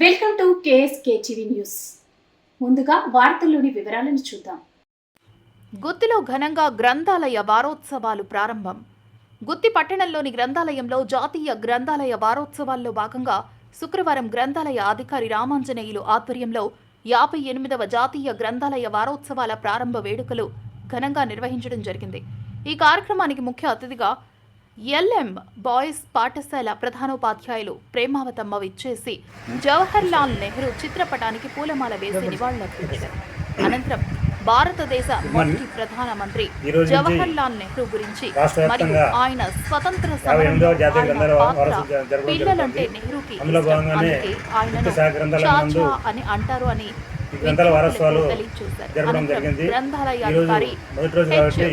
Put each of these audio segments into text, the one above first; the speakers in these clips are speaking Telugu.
Welcome to KSK TV news. ముందుగా వార్తల్లోని వివరాలను చూద్దాం. గుత్తిలో ఘనంగా గ్రంథాలయ వారోత్సవాలు ప్రారంభం. గుత్తి పట్టణంలోని గ్రంథాలయంలో జాతీయ గ్రంథాలయ వారోత్సవాల్లో భాగంగా శుక్రవారం గ్రంథాలయ అధికారి రామాంజనేయులు ఆధ్వర్యంలో యాభై ఎనిమిదవ జాతీయ గ్రంథాలయ వారోత్సవాల ప్రారంభ వేడుకలు ఘనంగా నిర్వహించడం జరిగింది. ఈ కార్యక్రమానికి ముఖ్య అతిథిగా ఎల్ఎం బాయ్స్ పాఠశాల ప్రధానోపాధ్యాయులు ప్రేమావతమ్మ విచ్చేసి జవహర్ లాల్ నెహ్రూ చిత్రపటానికి పూలమాల వేసి నివాళులర్పించారు. అనంతరం భారతదేశ మొదటి ప్రధానమంత్రి జవహర్ లాల్ నెహ్రూ గురించి మరియు ఆయన స్వతంత్ర పిల్లలంటే. నెహ్రూకి అందుకే ఆయనను చాచా అని అంటారు అని గ్రంథాల తెలియజేశారు. జరగడం జరిగింది. మొదటి రోజు. కాబట్టి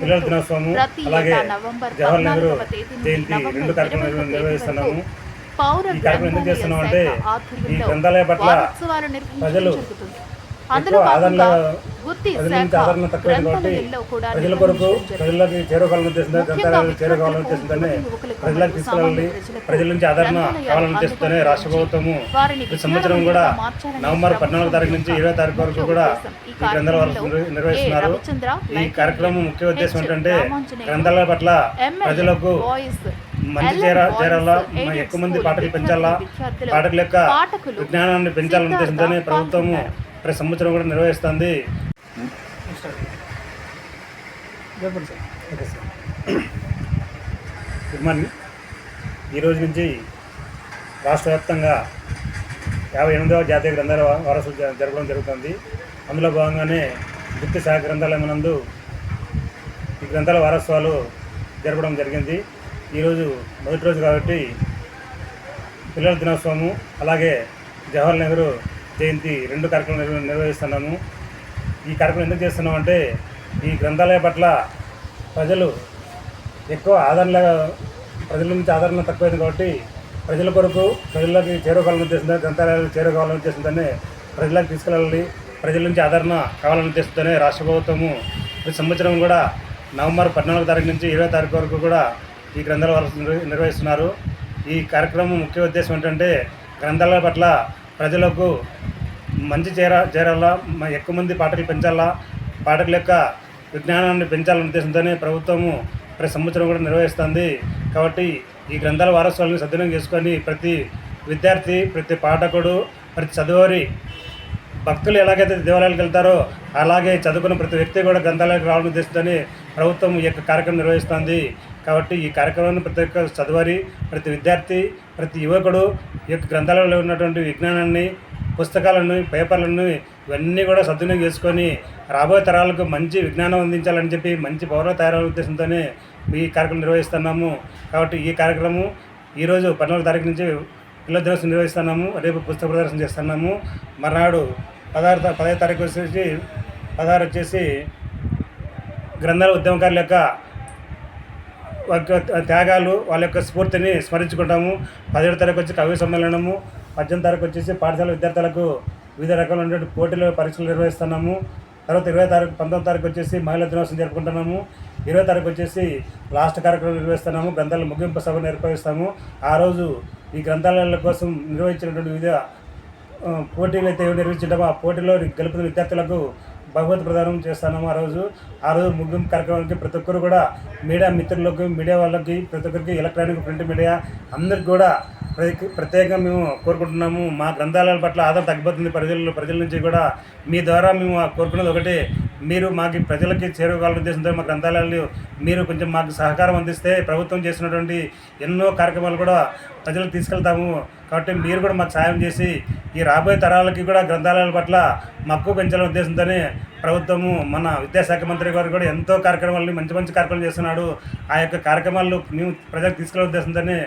పిల్లల దినోత్సవము అలాగే జవహర్ నెహ్రూ జయంతి రెండు కార్యక్రమాలు నిర్వహిస్తున్నాము ఈ కార్యక్రమం ఎందుకు చేస్తున్నాం అంటే ఈ గ్రంథాలయ పట్ల ప్రజలు ఎక్కువ ఆదరణ గుత్తి ప్రజల కొరకు. ప్రజలకి చేరుకోవాలని ఉద్దేశంతో ముఖ్యంగా గ్రంథాలయాలు చేరుకోవాలని విద్యార్థులకు, ఉద్దేశంతోనే యువకులకు ప్రజలకు తీసుకెళ్ళాలి ప్రజల నుంచి ఆదరణ గ్రంథాలయాలు కావాలని ఉద్దేశంతోనే రాష్ట్ర ప్రభుత్వము ఈ సంవత్సరం కూడా నవంబర్ పద్నాలుగు తారీఖు నుంచి ఇరవై తారీఖు వరకు కూడా. ఈ గ్రంథాల కార్యక్రమంలో నిర్వహిస్తున్నారు ఈ కార్యక్రమం ముఖ్య ఉద్దేశం. ఏంటంటే గ్రంథాలయ పట్ల ప్రజలకు మంచి చేర చేరాలా ఎక్కువ మంది పాటలు పెంచాలా పాటల యొక్క పాఠకులు, విజ్ఞానాన్ని పెంచాలనే ఉద్దేశంతోనే ప్రభుత్వము. ప్రతి సంవత్సరం కూడా నిర్వహిస్తుంది ఓకే సార్. గుడ్ మార్నింగ్ ఈ రోజు నుంచి రాష్ట్ర వ్యాప్తంగా యాభై ఎనిమిదవ జాతీయ గ్రంథాల వారసు జరపడం జరుగుతుంది. అందులో భాగంగానే గుర్తి శాఖ గ్రంథాలయం నందు ఈ గ్రంథాల వారోత్సవాలు జరపడం జరిగింది. ఈరోజు మొదటి రోజు కాబట్టి పిల్లల దినోత్సవము అలాగే జవహర్ నెహ్రూ జయంతి రెండు కార్యక్రమాలు నిర్వహిస్తున్నాము. ఈ కార్యక్రమం ఎందుకు చేస్తున్నామంటే ఈ గ్రంథాలయ పట్ల ప్రజలు ఎక్కువ ఆదరణ ప్రజల నుంచి ఆదరణ తక్కువైంది కాబట్టి ప్రజల కొరకు ప్రజలకి చేరుకోవాలని ఉద్దేశంతో గ్రంథాలయాలు చేరుకోవాలని ఉద్దేశంతోనే ప్రజలకు తీసుకెళ్ళాలి ప్రజల నుంచి ఆదరణ కావాలని ఉద్దేశంతోనే రాష్ట్ర ప్రభుత్వము ప్రతి సంవత్సరం కూడా నవంబర్ పద్నాలుగు తారీఖు నుంచి ఇరవై తారీఖు వరకు కూడా ఈ గ్రంథాల వారసు నిర్వహిస్తున్నారు. ఈ కార్యక్రమం ముఖ్య ఉద్దేశం ఏంటంటే గ్రంథాలయాల పట్ల ప్రజలకు మంచి చేర చేరాలా ఎక్కువ మంది పాటలు పెంచాలా పాటల యొక్క విజ్ఞానాన్ని పెంచాలనే ఉద్దేశంతోనే ప్రభుత్వము ప్రతి సంవత్సరం కూడా నిర్వహిస్తుంది. కాబట్టి ఈ గ్రంథాల వారసత్వాలను సద్వినియోగం చేసుకొని ప్రతి విద్యార్థి ప్రతి పాఠకుడు ప్రతి చదువురి భక్తులు ఎలాగైతే దేవాలయాలకు వెళ్తారో అలాగే చదువుకున్న ప్రతి వ్యక్తి కూడా గ్రంథాలయాలకు రావడం ఉద్దేశించని ప్రభుత్వం ఈ యొక్క కార్యక్రమం నిర్వహిస్తుంది. కాబట్టి ఈ కార్యక్రమాన్ని ప్రతి ఒక్క చదువరి ప్రతి విద్యార్థి ప్రతి యువకుడు ఈ యొక్క గ్రంథాలయంలో ఉన్నటువంటి విజ్ఞానాన్ని పుస్తకాలను పేపర్లను ఇవన్నీ కూడా సద్వినియోగం చేసుకొని రాబోయే తరాలకు మంచి విజ్ఞానం అందించాలని చెప్పి మంచి పౌర తయారయ్యే ఉద్దేశంతోనే ఈ కార్యక్రమం నిర్వహిస్తున్నాము. కాబట్టి ఈ కార్యక్రమం ఈరోజు పద్నాలుగు తారీఖు నుంచి పిల్లల దినోత్సవం నిర్వహిస్తున్నాము. రేపు పుస్తక ప్రదర్శన చేస్తున్నాము. మర్నాడు పదహారు పదహైదు తారీఖు వచ్చేసి పదహారు వచ్చేసి గ్రంథాల ఉద్యమకారుల యొక్క యొక్క త్యాగాలు వాళ్ళ యొక్క స్ఫూర్తిని స్మరించుకుంటాము. పదిహేడు తారీఖు వచ్చి కవి సమ్మేళనము. పద్దెనిమిది తారీఖు వచ్చేసి పాఠశాల విద్యార్థులకు వివిధ రకాలైనటువంటి పోటీలు పరీక్షలు నిర్వహిస్తున్నాము. తర్వాత ఇరవై తారీఖు పంతొమ్మిది తారీఖు వచ్చేసి మహిళా దినోత్సవం జరుపుకుంటున్నాము. ఇరవై తారీఖు వచ్చేసి లాస్ట్ కార్యక్రమం నిర్వహిస్తున్నాము. గ్రంథాల ముగింపు సభ నిర్వహిస్తాము. ఆ రోజు ఈ గ్రంథాలయాల కోసం నిర్వహించినటువంటి వివిధ పోటీలు అయితే ఏవి ఆ పోటీలో గెలుపుతున్న విద్యార్థులకు భగవత్ ప్రదానం చేస్తున్నాము ఆ రోజు. ఆ రోజు ముగింపు కార్యక్రమానికి ప్రతి ఒక్కరు కూడా మీడియా మిత్రులకు మీడియా వాళ్ళకి ప్రతి ఒక్కరికి ఎలక్ట్రానిక్ ప్రింట్ మీడియా అందరికి కూడా ప్రత్యేకంగా మేము కోరుకుంటున్నాము. మా గ్రంథాలయాల పట్ల ఆదరణ తగ్గిపోతుంది. ప్రజలు ప్రజల నుంచి కూడా మీ ద్వారా మేము కోరుకున్నది ఒకటి. మీరు మాకు ప్రజలకి చేరుకోవాలని ఉద్దేశంతో మా గ్రంథాలయాలు మీరు కొంచెం మాకు సహకారం అందిస్తే ప్రభుత్వం చేసినటువంటి ఎన్నో కార్యక్రమాలు కూడా ప్రజలకు తీసుకెళ్తాము. కాబట్టి మీరు కూడా మాకు సాయం చేసి ఈ రాబోయే తరాలకి కూడా గ్రంథాలయాల పట్ల మక్కువ పెంచాలనే ఉద్దేశంతోనే ప్రభుత్వము మన విద్యాశాఖ మంత్రి గారు కూడా ఎంతో కార్యక్రమాలని మంచి మంచి కార్యక్రమాలు చేస్తున్నాడు. ఆ యొక్క కార్యక్రమాలు మేము ప్రజలకు తీసుకెళ్ళే ఉద్దేశంతోనే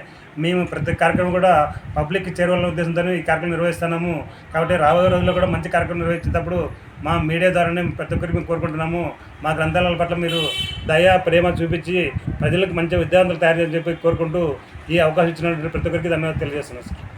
మేము ప్రతి కార్యక్రమం కూడా పబ్లిక్ చేరువల ఉద్దేశంతోనే ఈ కార్యక్రమం నిర్వహిస్తున్నాము. కాబట్టి రాబోయే రోజుల్లో కూడా మంచి కార్యక్రమం నిర్వహించేటప్పుడు మా మీడియా ద్వారానే ప్రతి ఒక్కరికి మేము కోరుకుంటున్నాము. మా గ్రంథాలయాల పట్ల మీరు దయ ప్రేమ చూపించి ప్రజలకు మంచి విద్యార్థులు తయారు చేయని చెప్పి కోరుకుంటూ ఈ అవకాశం ఇచ్చినటువంటి ప్రతి ఒక్కరికి ధన్యవాదాలు తెలియజేస్తున్నాను సార్